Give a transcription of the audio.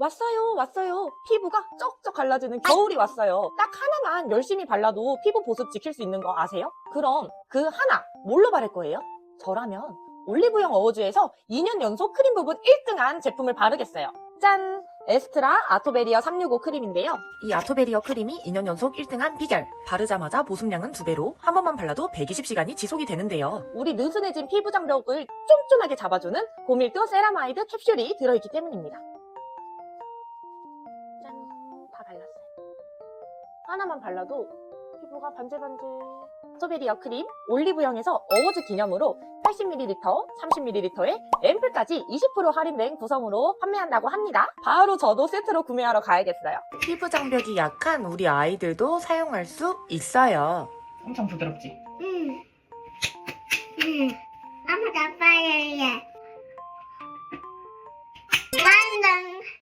왔어요, 왔어요. 피부가 쩍쩍 갈라지는 겨울이 왔어요. 딱 하나만 열심히 발라도 피부 보습 지킬 수 있는 거 아세요? 그럼 그 하나 뭘로 바를 거예요? 저라면 올리브영 어워즈에서 2년 연속 크림 부분 1등한 제품을 바르겠어요. 짠! 에스트라 아토베리어 365 크림인데요. 이 아토베리어 크림이 2년 연속 1등한 비결. 바르자마자 보습량은 2배로 한 번만 발라도 120시간이 지속이 되는데요. 우리 느슨해진 피부 장벽을 쫀쫀하게 잡아주는 고밀도 세라마이드 캡슐이 들어있기 때문입니다. 발랐어요. 하나만 발라도 피부가 반질반질. 아토베리어 크림 올리브영에서 어워즈 기념으로 80ml, 30ml에 앰플까지 20% 할인된 구성으로 판매한다고 합니다. 바로 저도 세트로 구매하러 가야겠어요. 피부 장벽이 약한 우리 아이들도 사용할 수 있어요. 엄청 부드럽지?